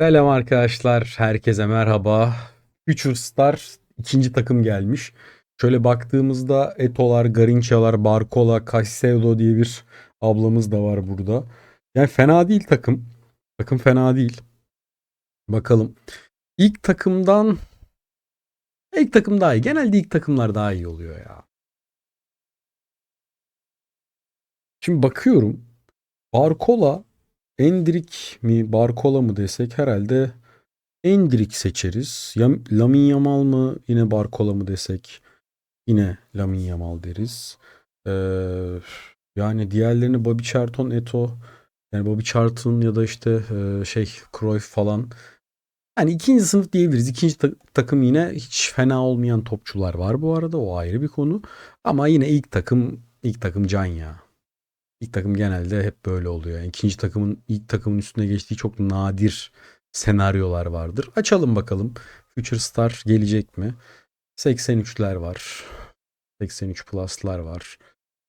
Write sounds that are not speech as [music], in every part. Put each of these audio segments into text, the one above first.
Selam arkadaşlar, herkese merhaba. Future Star ikinci takım gelmiş. Şöyle baktığımızda Eto'lar, Garinça'lar, Barcola, Caicedo diye bir ablamız da var burada. Yani fena değil takım. Takım fena değil. Bakalım. İlk takımdan ilk takım daha iyi. Genelde ilk takımlar daha iyi oluyor ya. Şimdi bakıyorum. Barcola Endrik mi Barcola mı desek herhalde Endrik seçeriz. Ya, Lamin Yamal mı yine Barcola mı desek yine Lamin Yamal deriz. Ee, yani diğerlerini Bobby Charlton, Eto yani Bobby Charlton ya da işte e, şey Cruyff falan. Yani ikinci sınıf diyebiliriz. İkinci ta- takım yine hiç fena olmayan topçular var bu arada. O ayrı bir konu. Ama yine ilk takım ilk takım can ya. İlk takım genelde hep böyle oluyor. Yani ikinci takımın ilk takımın üstüne geçtiği çok nadir senaryolar vardır. Açalım bakalım. Future Star gelecek mi? 83'ler var. 83 Plus'lar var.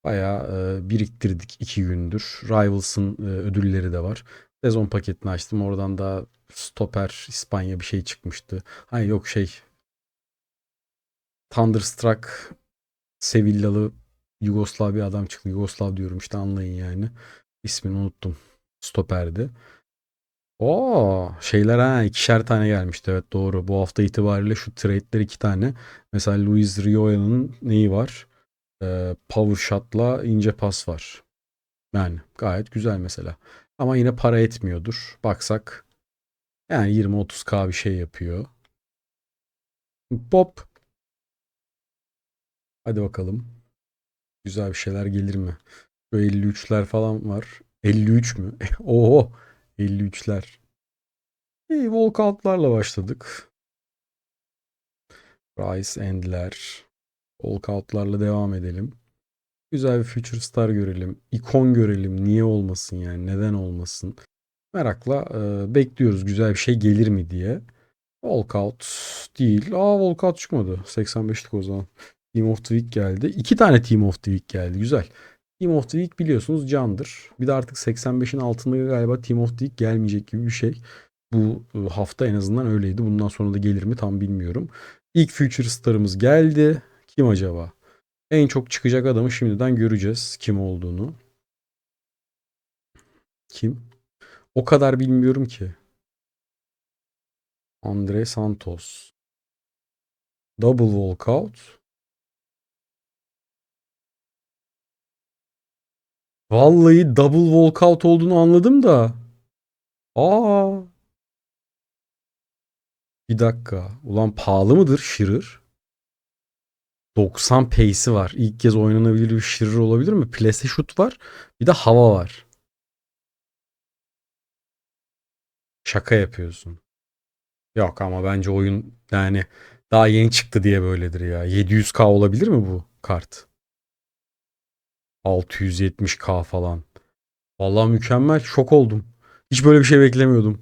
Bayağı e, biriktirdik iki gündür. Rivals'ın e, ödülleri de var. Sezon paketini açtım. Oradan da stoper İspanya bir şey çıkmıştı. Hayır yok şey Thunderstruck Sevillalı Yugoslav bir adam çıktı. Yugoslav diyorum işte anlayın yani. İsmini unuttum. Stoperdi. Oo şeyler ha ikişer tane gelmişti evet doğru. Bu hafta itibariyle şu trade'ler iki tane. Mesela Luis Rio'nun neyi var? Ee, power shot'la ince pas var. Yani gayet güzel mesela. Ama yine para etmiyordur. Baksak yani 20-30k bir şey yapıyor. Pop. Hadi bakalım. Güzel bir şeyler gelir mi? Böyle 53'ler falan var. 53 mü? [laughs] Oho. 53'ler. İyi walkout'larla başladık. Rise End'ler. Walkout'larla devam edelim. Güzel bir Future Star görelim. ikon görelim. Niye olmasın yani? Neden olmasın? Merakla e, bekliyoruz güzel bir şey gelir mi diye. Walkout değil. Aa walkout çıkmadı. 85'lik o zaman. Team of the Week geldi. İki tane Team of the Week geldi. Güzel. Team of the Week biliyorsunuz candır. Bir de artık 85'in altında galiba Team of the Week gelmeyecek gibi bir şey. Bu e, hafta en azından öyleydi. Bundan sonra da gelir mi tam bilmiyorum. İlk Future Star'ımız geldi. Kim acaba? En çok çıkacak adamı şimdiden göreceğiz. Kim olduğunu. Kim? O kadar bilmiyorum ki. Andre Santos. Double walkout. Vallahi double walkout olduğunu anladım da. Aa. Bir dakika. Ulan pahalı mıdır Shearer? 90 pace'i var. İlk kez oynanabilir bir Shearer olabilir mi? Plase şut var. Bir de hava var. Şaka yapıyorsun. Yok ama bence oyun yani daha yeni çıktı diye böyledir ya. 700k olabilir mi bu kart? 670k falan. Vallahi mükemmel. Şok oldum. Hiç böyle bir şey beklemiyordum.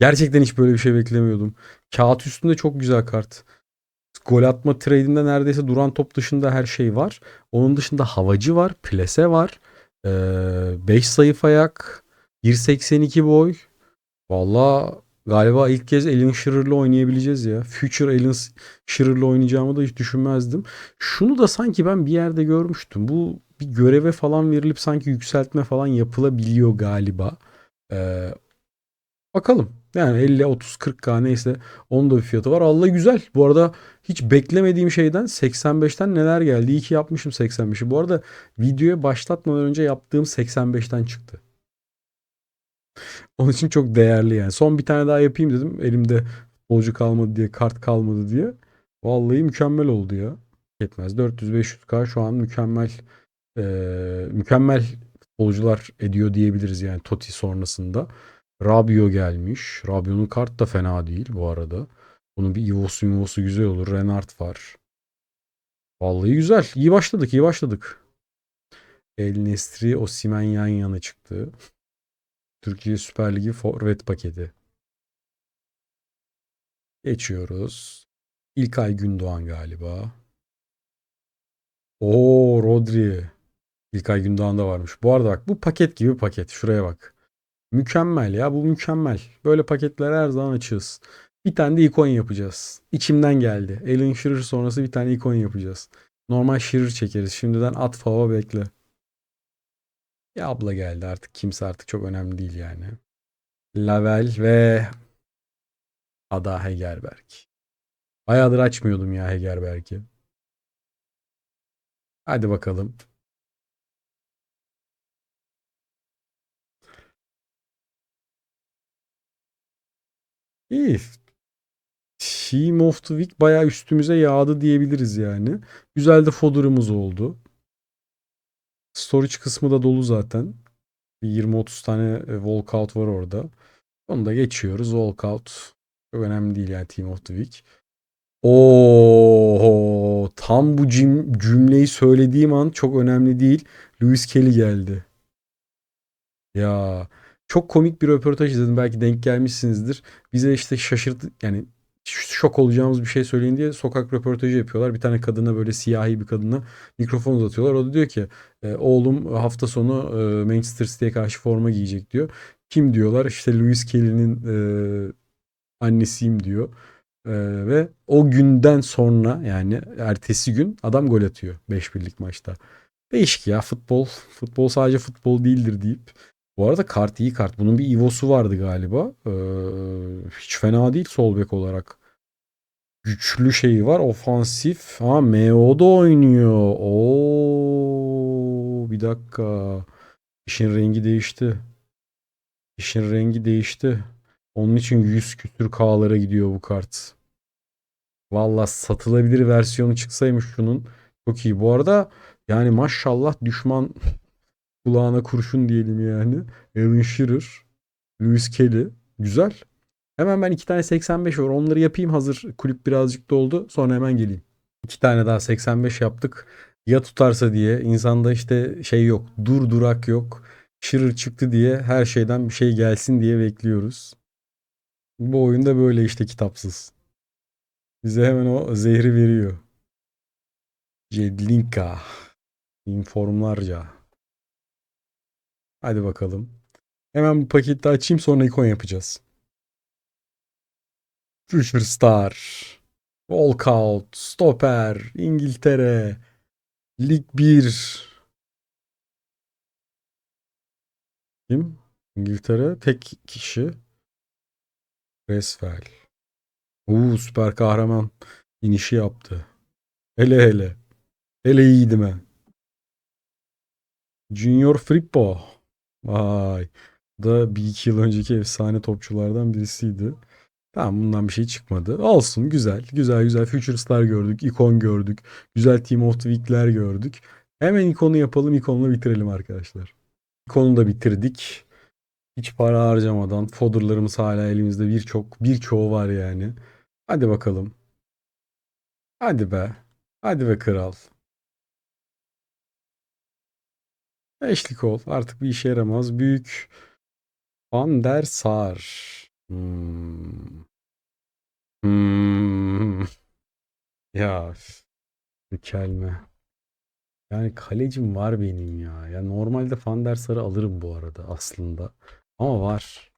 Gerçekten hiç böyle bir şey beklemiyordum. Kağıt üstünde çok güzel kart. Gol atma trade'inde neredeyse duran top dışında her şey var. Onun dışında havacı var, plase var. 5 sayı ayak, 1.82 boy. Vallahi galiba ilk kez Alan Shearer'la oynayabileceğiz ya. Future Alan Shearer'la oynayacağımı da hiç düşünmezdim. Şunu da sanki ben bir yerde görmüştüm. Bu bir göreve falan verilip sanki yükseltme falan yapılabiliyor galiba. Ee, bakalım. Yani 50, 30, 40k neyse onun da bir fiyatı var. Allah güzel. Bu arada hiç beklemediğim şeyden 85'ten neler geldi. İyi ki yapmışım 85'i. Bu arada videoya başlatmadan önce yaptığım 85'ten çıktı. Onun için çok değerli yani. Son bir tane daha yapayım dedim. Elimde futbolcu kalmadı diye, kart kalmadı diye. Vallahi mükemmel oldu ya. Yetmez. 400-500k şu an mükemmel e, mükemmel futbolcular ediyor diyebiliriz yani Totti sonrasında. Rabio gelmiş. Rabio'nun kart da fena değil bu arada. Bunun bir Ivo'su Ivo'su güzel olur. Renard var. Vallahi güzel. İyi başladık iyi başladık. El Nesri Osimen yan yana çıktı. Türkiye Süper Ligi forvet paketi. Geçiyoruz. İlkay Gündoğan galiba. Oo Rodri. İlkay Gündoğan'da varmış. Bu arada bak bu paket gibi paket. Şuraya bak. Mükemmel ya bu mükemmel. Böyle paketler her zaman açığız. Bir tane de ikon yapacağız. İçimden geldi. Alan Shearer sonrası bir tane ikon yapacağız. Normal Shearer çekeriz. Şimdiden at fava bekle. Ya abla geldi artık. Kimse artık çok önemli değil yani. Lavel ve Ada Hegerberg. Bayağıdır açmıyordum ya Hegerberg'i. Hadi bakalım. İyi. Team of the Week bayağı üstümüze yağdı diyebiliriz yani. Güzel de fodder'ımız oldu. Storage kısmı da dolu zaten. Bir 20-30 tane e, walkout var orada. Onu da geçiyoruz. Walkout çok önemli değil yani Team of the Week. Oo, tam bu cüm- cümleyi söylediğim an çok önemli değil. Lewis Kelly geldi. Ya çok komik bir röportaj izledim. Belki denk gelmişsinizdir. Bize işte şaşırdı yani şok olacağımız bir şey söyleyin diye sokak röportajı yapıyorlar. Bir tane kadına böyle siyahi bir kadına mikrofon uzatıyorlar. O da diyor ki e, oğlum hafta sonu e, Manchester City'ye karşı forma giyecek diyor. Kim diyorlar? İşte Lewis Kelly'nin e, annesiyim diyor. E, ve o günden sonra yani ertesi gün adam gol atıyor 5 birlik maçta. Değişik ya futbol. Futbol sadece futbol değildir deyip. Bu arada kart iyi kart. Bunun bir Evo'su vardı galiba. Ee, hiç fena değil sol bek olarak. Güçlü şeyi var. Ofansif. Ha MO'da oynuyor. Oo, bir dakika. İşin rengi değişti. İşin rengi değişti. Onun için 100 küsür K'lara gidiyor bu kart. Valla satılabilir versiyonu çıksaymış şunun. Çok iyi. Bu arada yani maşallah düşman kulağına kurşun diyelim yani. Alan Shearer, Lewis Kelly. Güzel. Hemen ben iki tane 85 var. Onları yapayım hazır kulüp birazcık doldu. Sonra hemen geleyim. İki tane daha 85 yaptık. Ya tutarsa diye. insanda işte şey yok. Dur durak yok. Shearer çıktı diye her şeyden bir şey gelsin diye bekliyoruz. Bu oyunda böyle işte kitapsız. Bize hemen o zehri veriyor. Jedlinka. Informlarca. Hadi bakalım. Hemen bu paketi açayım sonra ikon yapacağız. Future Star. Walkout. Stoper. İngiltere. Lig 1. Kim? İngiltere tek kişi. Resvel. Uuu süper kahraman inişi yaptı. Hele hele. Hele iyiydim ben. Junior Firpo. Vay. Bu da bir iki yıl önceki efsane topçulardan birisiydi. Tamam bundan bir şey çıkmadı. Olsun güzel. Güzel güzel Futures'lar gördük. ikon gördük. Güzel Team of the Week'ler gördük. Hemen ikonu yapalım. ikonla bitirelim arkadaşlar. İkonu da bitirdik. Hiç para harcamadan. Fodder'larımız hala elimizde birçok birçoğu var yani. Hadi bakalım. Hadi be. Hadi be kral. Eşlik ol. Artık bir işe yaramaz. Büyük Van der Sar. Hmm. Hmm. [laughs] Ya mükemmel. Yani kalecim var benim ya. Ya normalde Van der Sar'ı alırım bu arada aslında. Ama var.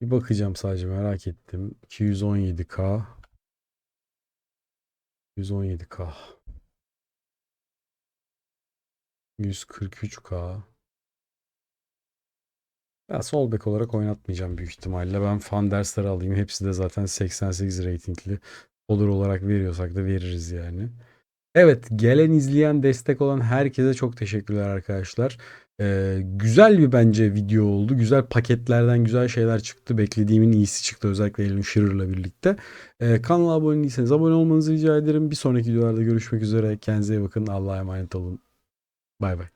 Bir bakacağım sadece merak ettim. 217k. 117k. 143k. Ya sol bek olarak oynatmayacağım büyük ihtimalle. Ben Van der Sar'ı alayım. Hepsi de zaten 88 ratingli. Olur olarak veriyorsak da veririz yani. Evet gelen izleyen destek olan herkese çok teşekkürler arkadaşlar. Ee, güzel bir bence video oldu. Güzel paketlerden güzel şeyler çıktı. Beklediğimin iyisi çıktı özellikle Alan Shearer'la birlikte. Ee, kanala abone değilseniz abone olmanızı rica ederim. Bir sonraki videolarda görüşmek üzere. Kendinize iyi bakın. Allah'a emanet olun. Bye bye.